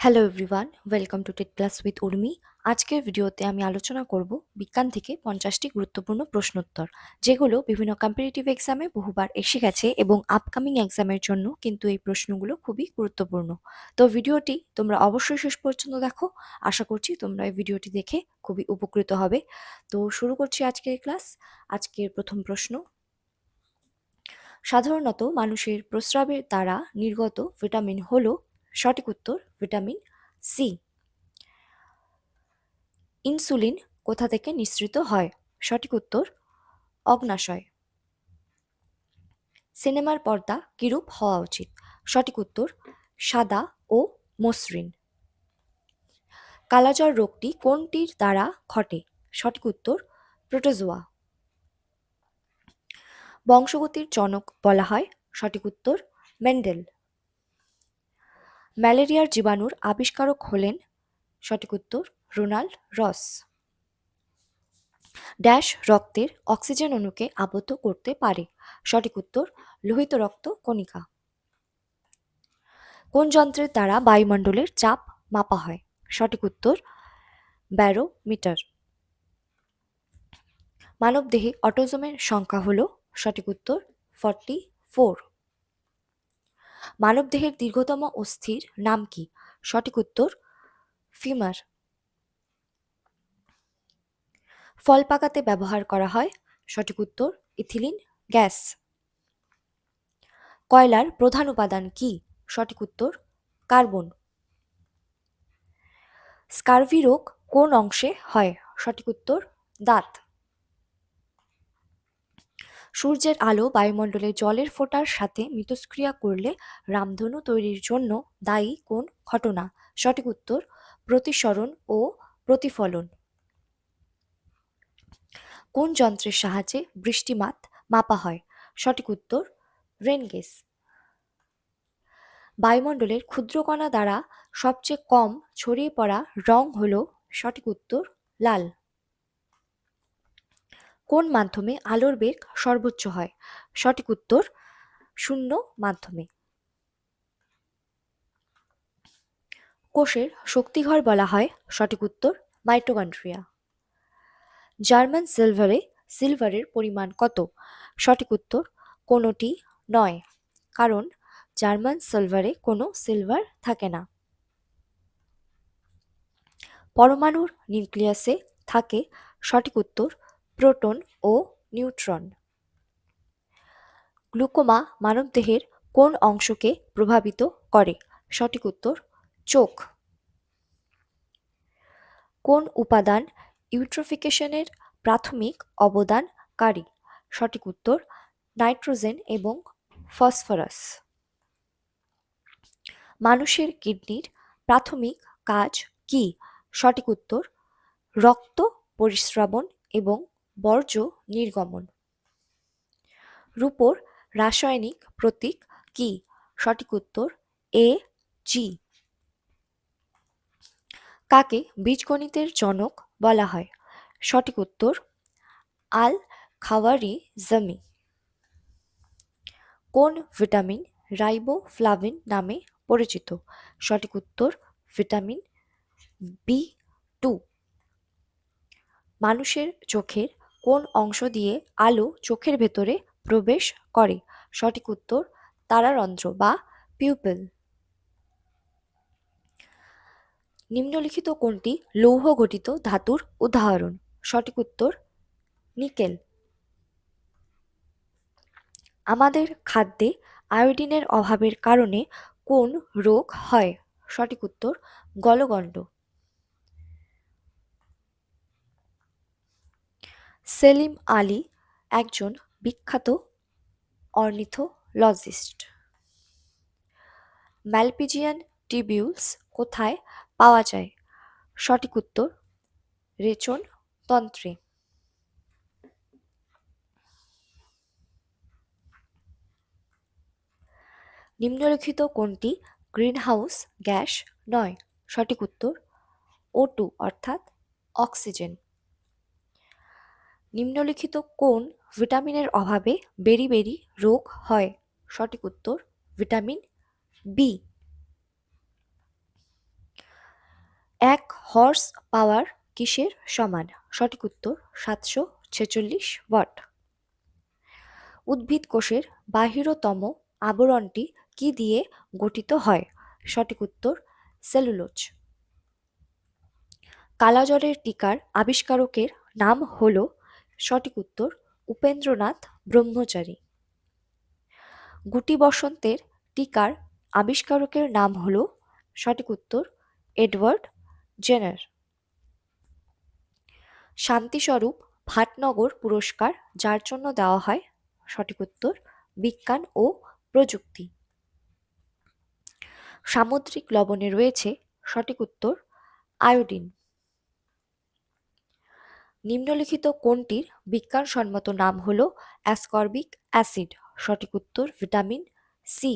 Hello everyone welcome to TET class with Urmi আজকের ভিডিওতে আমি আলোচনা করব বিজ্ঞান থেকে পঞ্চাশটি গুরুত্বপূর্ণ প্রশ্নোত্তর, যেগুলো বিভিন্ন কম্পিটিটিভ এক্সামে বহুবার এসে গেছে এবং আপকামিং এক্সামের জন্য কিন্তু এই প্রশ্নগুলো খুবই গুরুত্বপূর্ণ। তো ভিডিওটি তোমরা অবশ্যই শেষ পর্যন্ত দেখো, আশা করছি তোমরা এই ভিডিওটি দেখে খুবই উপকৃত হবে। তো শুরু করছি আজকের ক্লাস আজকের প্রথম প্রশ্ন। সাধারণত মানুষের প্রস্রাবের দ্বারা নির্গত ভিটামিন হলো সঠিক উত্তর ভিটামিন সি। ইনসুলিন কোথা থেকে নিঃসৃত হয়? সঠিক উত্তর অগ্নাশয়। সিনেমার পর্দা কিরূপ হওয়া উচিত? সঠিক উত্তর সাদা ও মসৃণ। কালাজ্বর রোগটি কোনটির দ্বারা ঘটে? সঠিক উত্তর প্রোটোজোয়া। বংশগতির জনক বলা হয়। সঠিক উত্তর মেন্ডেল। ম্যালেরিয়ার জীবাণুর আবিষ্কারক হলেন, সঠিক উত্তর, রোনাল্ড রস। ড্যাশ রক্তের অক্সিজেন অণুকে আবদ্ধ করতে পারে। সঠিক উত্তর, লোহিত রক্ত কণিকা। কোন যন্ত্রের দ্বারা বায়ুমণ্ডলের চাপ মাপা হয়? সঠিক উত্তর, ব্যারোমিটার। মানবদেহে অটোজোমের সংখ্যা হল, সঠিক উত্তর, ফর্টি ফোর। মানবদেহের দীর্ঘতম অস্থির নাম কি? সঠিক উত্তর, ফিমার। ফল পাকাতে ব্যবহার করা হয়। সঠিক উত্তর, ইথিলিন, গ্যাস। কয়লার প্রধান উপাদান কি? সঠিক উত্তর, কার্বন। স্কারভি রোগ কোন অংশে হয়? সঠিক উত্তর, দাঁত। সূর্যের আলো বায়ুমণ্ডলে জলের ফোঁটার সাথে মিথস্ক্রিয়া করলে রামধনু তৈরির জন্য দায়ী কোন ঘটনা? সঠিক উত্তর, প্রতিসরণ ও প্রতিফলন। কোন যন্ত্রের সাহায্যে বৃষ্টিমাত মাপা হয়? সঠিক উত্তর রেনগেস বায়ুমণ্ডলের ক্ষুদ্রকণা দ্বারা সবচেয়ে কম ছড়িয়ে পড়া রং হল সঠিক উত্তর, লাল। কোন মাধ্যমে আলোর বেগ সর্বোচ্চ হয়? সঠিক উত্তর, শূন্য মাধ্যমে। কোষের শক্তিঘর বলা হয়, সঠিক উত্তর, মাইটোকন্ড্রিয়া। জার্মান সিলভারে সিলভারের পরিমাণ কত? সঠিক উত্তর, কোনোটি নয়, কারণ জার্মান সিলভারে কোনো সিলভার থাকে না। পরমাণুর নিউক্লিয়াসে থাকে সঠিক উত্তর প্রোটন ও নিউট্রন। গ্লুকোমা মানবদেহের কোন অংশকে প্রভাবিত করে? সঠিক উত্তর, চোখ। কোন উপাদান ইউট্রোফিকেশনের প্রাথমিক অবদানকারী? সঠিক উত্তর, নাইট্রোজেন এবং ফসফরাস। মানুষের কিডনির প্রাথমিক কাজ কি? সঠিক উত্তর, রক্ত পরিস্রাবন এবং বর্জ্য নির্গমন। রূপোর রাসায়নিক প্রতীক কি? সঠিক উত্তর এ জি কাকে বীজগণিতের জনক বলা হয়? সঠিক উত্তর আল খাওয়ারি জমি কোন ভিটামিন রাইবোফ্লাভিন নামে পরিচিত? সঠিক উত্তর ভিটামিন বি টু। মানুষের চোখের কোন অংশ দিয়ে আলো চোখের ভেতরে প্রবেশ করে? সঠিক উত্তর, তারারন্ধ্র বা পিউপেল নিম্নলিখিত কোনটি? লৌহ গঠিত ধাতুর উদাহরণ। সঠিক উত্তর, নিকেল। আমাদের খাদ্যে আয়োডিনের অভাবের কারণে কোন রোগ হয়? সঠিক উত্তর, গলগণ্ড। সেলিম আলী একজন বিখ্যাত অর্নিথোলজিস্ট। ম্যালপিজিয়ান টিবিউলস কোথায় পাওয়া যায়? সঠিক উত্তর, রেচন তন্ত্রে। নিম্নলিখিত কোনটি? গ্রিনহাউস গ্যাস নয়। সঠিক উত্তর ও টু অর্থাৎ অক্সিজেন। নিম্নলিখিত কোন ভিটামিনের অভাবে বেরি বেরি রোগ হয়। সঠিক উত্তর, ভিটামিন বি এক হর্স পাওয়ার কিসের সমান? সঠিক উত্তর, সাতশো ছেচল্লিশ ওয়াট। উদ্ভিদ কোষের বাহিরতম আবরণটি কি দিয়ে গঠিত হয়? সঠিক উত্তর, সেলুলোজ। কালাজ্বরের টিকার আবিষ্কারকের নাম হল সঠিক উত্তর, উপেন্দ্রনাথ ব্রহ্মচারী। গুটি বসন্তের টিকার আবিষ্কারকের নাম হল সঠিক উত্তর, এডওয়ার্ড জেনার। শান্তিস্বরূপ ভাটনগর পুরস্কার, যার জন্য দেওয়া হয় সঠিক উত্তর, বিজ্ঞান ও প্রযুক্তি। সামুদ্রিক লবণে রয়েছে সঠিক উত্তর, আয়োডিন। নিম্নলিখিত কোনটির বিজ্ঞানসম্মত নাম হল অ্যাসকর্বিক অ্যাসিড? সঠিক উত্তর vitamin C.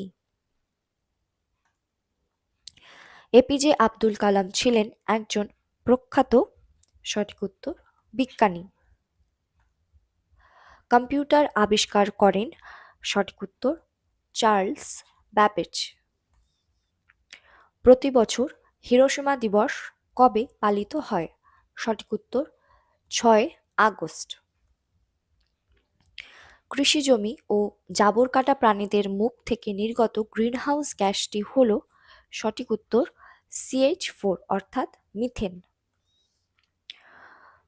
APJ Abdul Kalam ছিলেন একজন প্রখ্যাত সঠিক উত্তর বিজ্ঞানী। কম্পিউটার আবিষ্কার করেন সঠিক উত্তর চার্লস ব্যাপেজ প্রতি বছর হিরোশিমা দিবস কবে পালিত হয়? সঠিক উত্তর ছয় আগস্ট। কৃষিজমি ও জাবর কাটা প্রাণীদের মুখ থেকে নির্গত গ্রিনহাউস গ্যাসটি হল সঠিক উত্তর সিএইচ ফোর, অর্থাৎ মিথেন।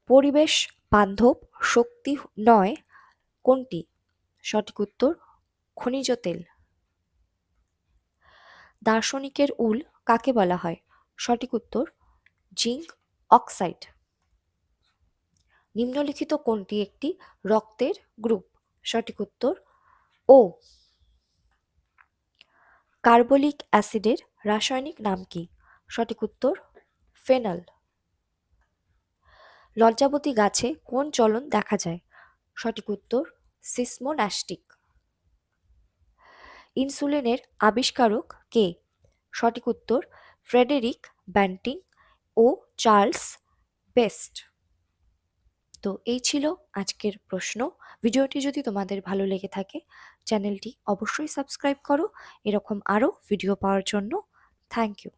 পরিবেশ বান্ধব শক্তি নয় কোনটি? সঠিক উত্তর, খনিজ তেল। দার্শনিকের উল কাকে বলা হয়? সঠিক উত্তর, জিঙ্ক অক্সাইড। নিম্নলিখিত কোনটি একটি রক্তের গ্রুপ? সঠিক উত্তর, ও। কার্বলিক অ্যাসিডের রাসায়নিক নাম কি? সঠিক উত্তর, ফেনল। লজ্জাবতী গাছে কোন চলন দেখা যায়? সঠিক উত্তর, সিসমোন্যাস্টিক। ইনসুলিনের আবিষ্কারক কে? সঠিক উত্তর, ফ্রেডেরিক ব্যান্টিং ও চার্লস বেস্ট। তো এই ছিল আজকের প্রশ্ন। ভিডিওটি যদি তোমাদের ভালো লেগে থাকে, চ্যানেলটি অবশ্যই সাবস্ক্রাইব করো। এরকম আরও ভিডিও পাওয়ার জন্য থ্যাংক ইউ